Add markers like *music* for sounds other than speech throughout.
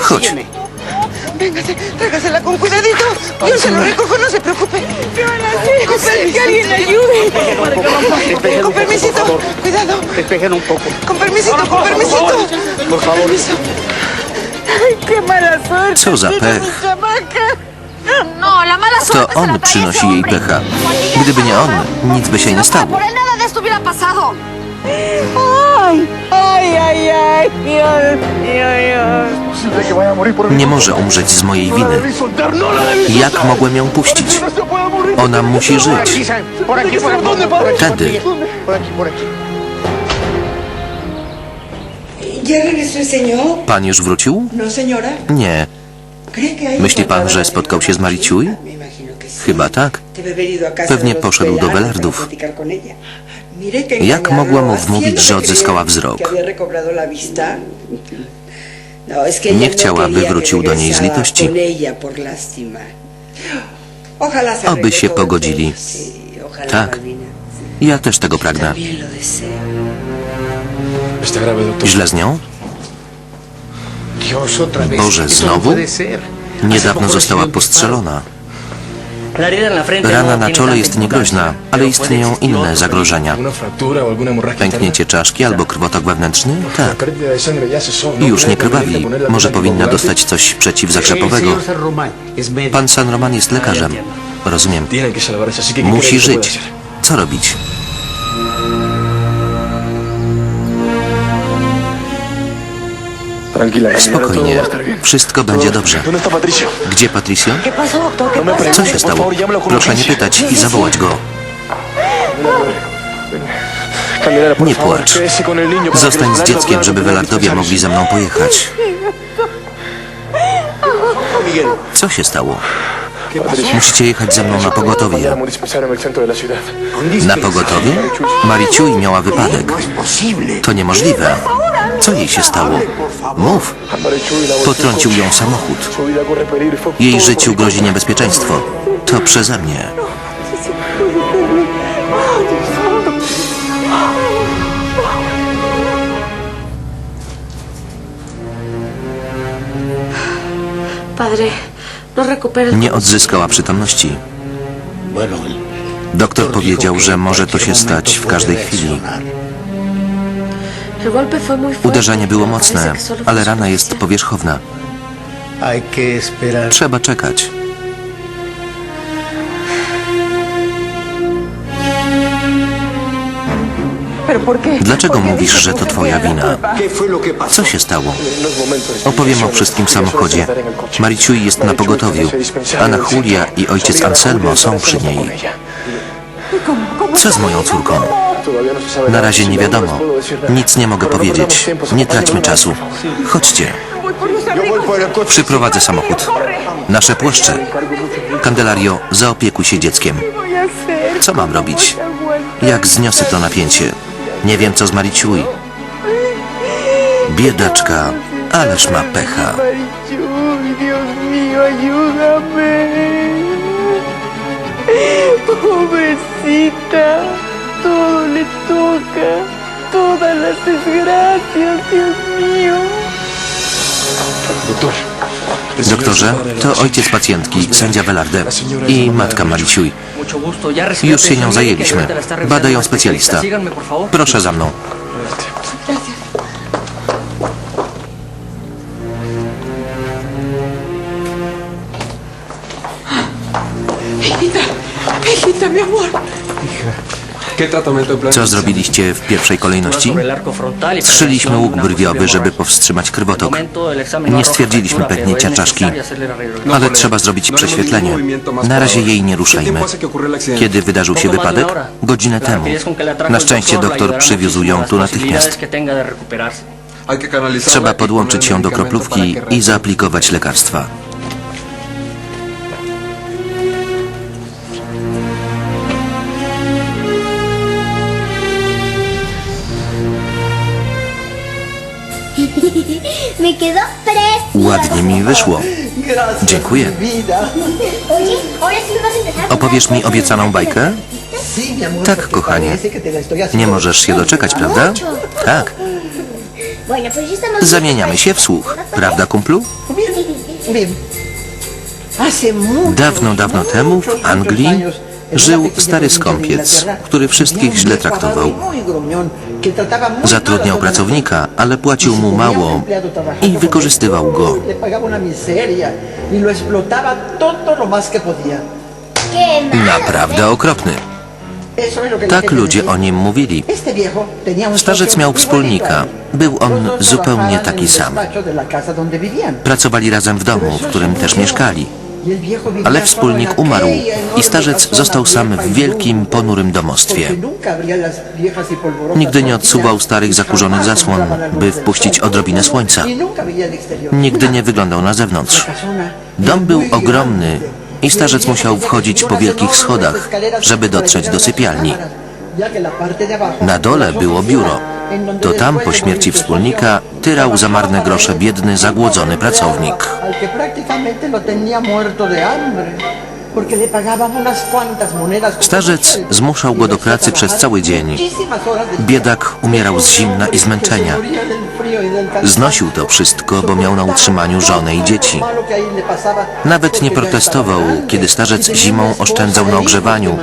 Chodź. Véngase, tráigasela con cuidadito. Yo se lo recojo, no se preocupe. ¿Qué van a hacer? Que alguien ayude. Con permisito, cuidado. Despejen un poco. Con permisito, con permisito. Por favor. Permiso. Ay, qué mala suerte. Co za pech. No, la mala To suerte on przynosi jej pecha. Gdyby nie on, nic by się Si nie no fuera stało. por él, nada de esto hubiera pasado. Ay, ay, ay, ay. Dios mío, Dios. Nie może umrzeć z mojej winy. Jak mogłem ją puścić? Ona musi żyć. Por aquí, por aquí. Por aquí, Tędy. por aquí, por aquí. ¿Ya regresó el señor? Pan już wrócił? No. Nie. ¿Cree que hay Myśli pan, że spotkał się z Mariciuj? Chyba tak. Pewnie poszedł do Velarde Jak engañarlo, mogła mu wmówić, że odzyskała wzrok? Nie chciała, by wrócił do niej z litości. Oby się pogodzili. Tak. Ja też tego pragnę. Źle z nią? Boże, no znowu? Niedawno została postrzelona. Rana na czole jest niegroźna, ale istnieją inne zagrożenia. ¿Alguna fractura o alguna hemorragia Pęknięcie czaszki albo krwotok wewnętrzny? La Tak. cesó. ¿no Już nie krwawi. Może powinna dostać coś przeciwzakrzepowego. Pan San Roman jest lekarzem. Rozumiem. Tienen que salvarse, así que ¿qué cree Musi żyć. Co robić? Spokojnie. bien. Wszystko będzie dobrze. Gdzie Patricio? Co się stało? Proszę nie pytać i zawołać go. Nie płacz. Zostań z dzieckiem, żeby Velardowie mogli ze mną pojechać. Co się stało? Musicie jechać ze mną na pogotowie. Na pogotowie? Mariciuj miała wypadek. To niemożliwe. Co jej się stało? Mów. Potrącił ją samochód. Jej życiu grozi niebezpieczeństwo. To przeze mnie. Padre, no Nie odzyskała przytomności. Doktor powiedział, że może to się stać w każdej chwili. Uderzenie było mocne, ale rana jest powierzchowna. Trzeba czekać. Dlaczego ¿Por qué mówisz, że to twoja wina? Co się stało? Opowiem o wszystkim w samochodzie. Mariciuj jest na pogotowiu. Ana Julia i ojciec Anselmo są przy niej. Co z moją córką? Na razie nie wiadomo. Nic nie mogę powiedzieć. Nie traćmy czasu. Chodźcie. Przyprowadzę samochód. Nasze płaszcze. Candelario, zaopiekuj się dzieckiem. Co mam robić? Jak zniosę to napięcie? Nie wiem, co z Mariciuj. Biedaczka, ależ ma pecha. Pobrecita, todo le toca, todas las desgracias, Dios mío. Doctor. Doktorze, to ojciec pacjentki, sędzia Velarde i matka recibí Już się nią zajęliśmy. Bada ją specjalista. Proszę za mną. Co zrobiliście w pierwszej kolejności? Y Strzeliliśmy łuk brwiowy, żeby powstrzymać krwotok. no Nie stwierdziliśmy pęknięcia czaszki, ale trzeba zrobić prześwietlenie. Na razie jej nie ruszajmy. Kiedy wydarzył się wypadek? Godzinę temu. Na szczęście doktor przywiózł ją tu natychmiast. Trzeba podłączyć ją do kroplówki i zaaplikować lekarstwa. *laughs* Me quedó precioso. Ładnie mi wyszło. Dziękuję. Oye, ahora sí me vas a empezar a Opowiesz mi obiecaną bajkę? Tak, kochanie. Nie możesz się doczekać, prawda? Tak. Bueno, pues ya estamos... Zamieniamy się w słuch. Prawda, kumplu? Dawno, dawno temu w Anglii żył stary skąpiec, który wszystkich źle traktował. Zatrudniał pracownika, ale płacił mu mało i wykorzystywał go. Naprawdę okropny. Tak ludzie o nim mówili. Starzec miał wspólnika. Był on zupełnie taki sam. Pracowali razem w domu, w którym też mieszkali. Ale wspólnik umarł i starzec został sam w wielkim, ponurym domostwie. Nigdy nie odsuwał starych, zakurzonych zasłon, by wpuścić odrobinę słońca. Nigdy nie wyglądał na zewnątrz. Dom był ogromny i starzec musiał wchodzić po wielkich schodach, żeby dotrzeć do sypialni. Na dole było biuro. To tam po śmierci wspólnika tyrał za marne grosze biedny, zagłodzony pracownik. Starzec zmuszał go do pracy przez cały dzień. Biedak umierał z zimna i zmęczenia. Y. Znosił to wszystko, bo miał na utrzymaniu żonę i dzieci. Nawet nie protestował, kiedy y starzec zimą oszczędzał na hijos ogrzewaniu,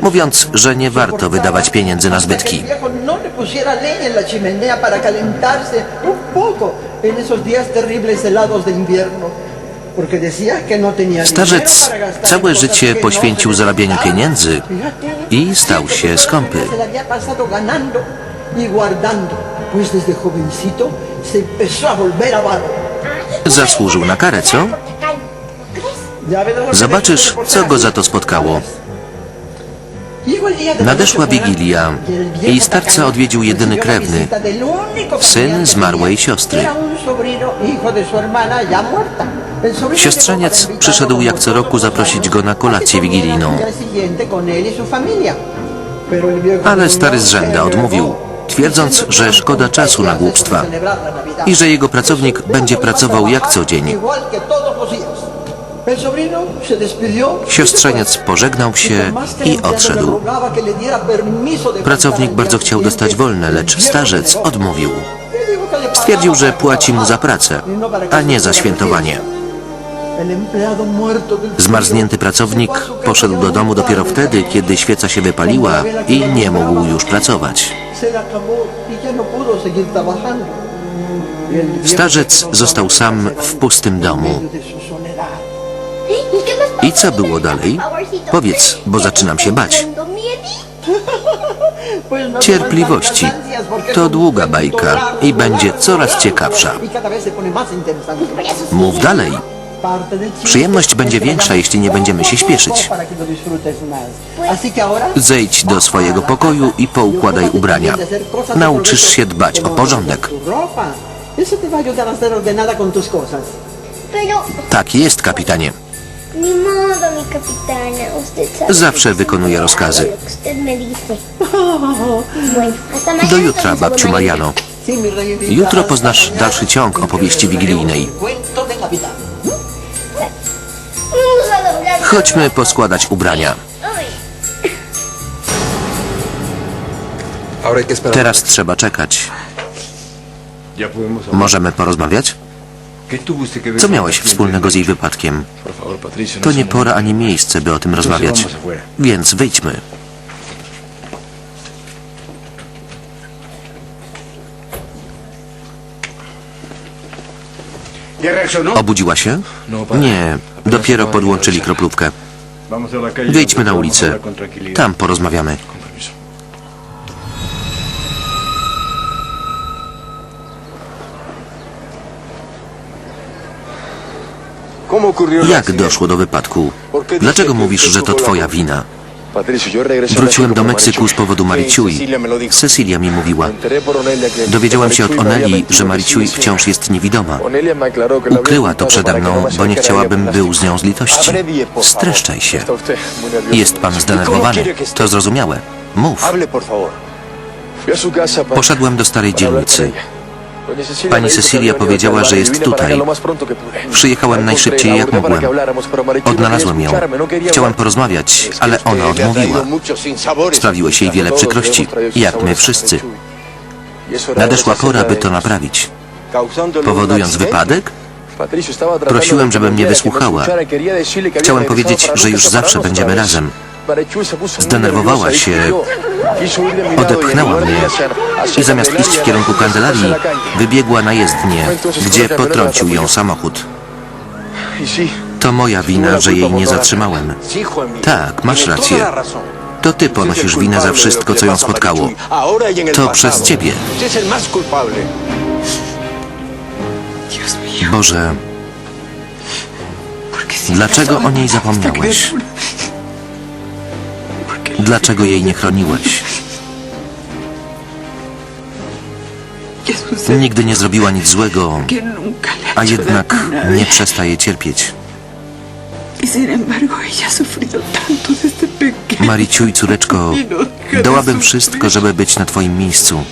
mówiąc, że nie warto wydawać pieniędzy na zbytki. Pusiera leña en la chimenea para calentarse un poco en esos días terribles helados de invierno. No Starzec całe życie no poświęcił zarabianiu pieniędzy i stał się skąpy. y. Zasłużył na karę, co? Zobaczysz, co go za to spotkało. Nadeszła Wigilia i starca odwiedził jedyny krewny, syn zmarłej siostry. Siostrzeniec przyszedł jak co roku zaprosić go na kolację wigilijną. Ale stary z rzęda odmówił, twierdząc, że szkoda czasu na głupstwa i że jego pracownik będzie pracował jak co dzień. Siostrzeniec pożegnał się i odszedł. Pracownik bardzo chciał dostać wolne, lecz starzec odmówił. Stwierdził, że płaci mu za pracę, a nie za świętowanie. Zmarznięty pracownik poszedł do domu dopiero wtedy, kiedy świeca się wypaliła i nie mógł już pracować. Starzec został sam w pustym domu. I co było dalej? Powiedz, bo zaczynam się bać. Cierpliwości. To długa bajka i będzie coraz ciekawsza. Mów dalej. Przyjemność będzie większa, jeśli nie będziemy się śpieszyć. Zejdź do swojego pokoju i poukładaj ubrania. Nauczysz się dbać o porządek. Tak jest, kapitanie. Zawsze que wykonuje rozkazy. Do jutra, babciu. Mariano. Jutro poznasz dalszy ciąg opowieści wigilijnej. Chodźmy poskładać ubrania. Teraz trzeba czekać. Możemy porozmawiać? Co miałeś wspólnego z jej wypadkiem? No To es nie pora ani miejsce, by o tym rozmawiać. Więc wyjdźmy. Obudziła się? Nie, dopiero podłączyli kroplówkę. Wyjdźmy na ulicę. Tam porozmawiamy. Jak doszło do wypadku? Dlaczego mówisz, że to twoja wina? Wróciłem do Meksyku z powodu Mariciui. Cecilia mi mówiła. Dowiedziałam się od Oneli, że Mariciui wciąż jest niewidoma. Ukryła to przede no mną, me bo nie chciałabym był z nią z litości. Streszczaj się. Jest pan ¿Y cómo zdenerwowany. To zrozumiałe. Mów. Poszedłem do starej dzielnicy. Pani Cecilia powiedziała, że jest tutaj. Przyjechałem najszybciej jak mogłem. Odnalazłem ją. no Chciałem porozmawiać, ale ona odmówiła. Sprawiłeś jej wiele przykrości, jak my wszyscy. Nadeszła pora, by to naprawić. Powodując wypadek? Prosiłem, żeby mnie wysłuchała. Chciałem powiedzieć, że już zawsze będziemy razem. Zdenerwowała się, Odepchnęła mnie i zamiast iść w kierunku calle. wybiegła na jezdnię, gdzie potrącił ją samochód. To moja wina, że jej nie zatrzymałem. Tak, masz rację. To ty ponosisz winę za wszystko, co ją spotkało. To przez ciebie. Boże, dlaczego o niej zapomniałeś? Dlaczego jej nie chroniłeś? Nigdy nie zrobiła nic złego, a jednak nie przestaje cierpieć. Mariciu i córeczko, dałabym wszystko, żeby być na twoim miejscu.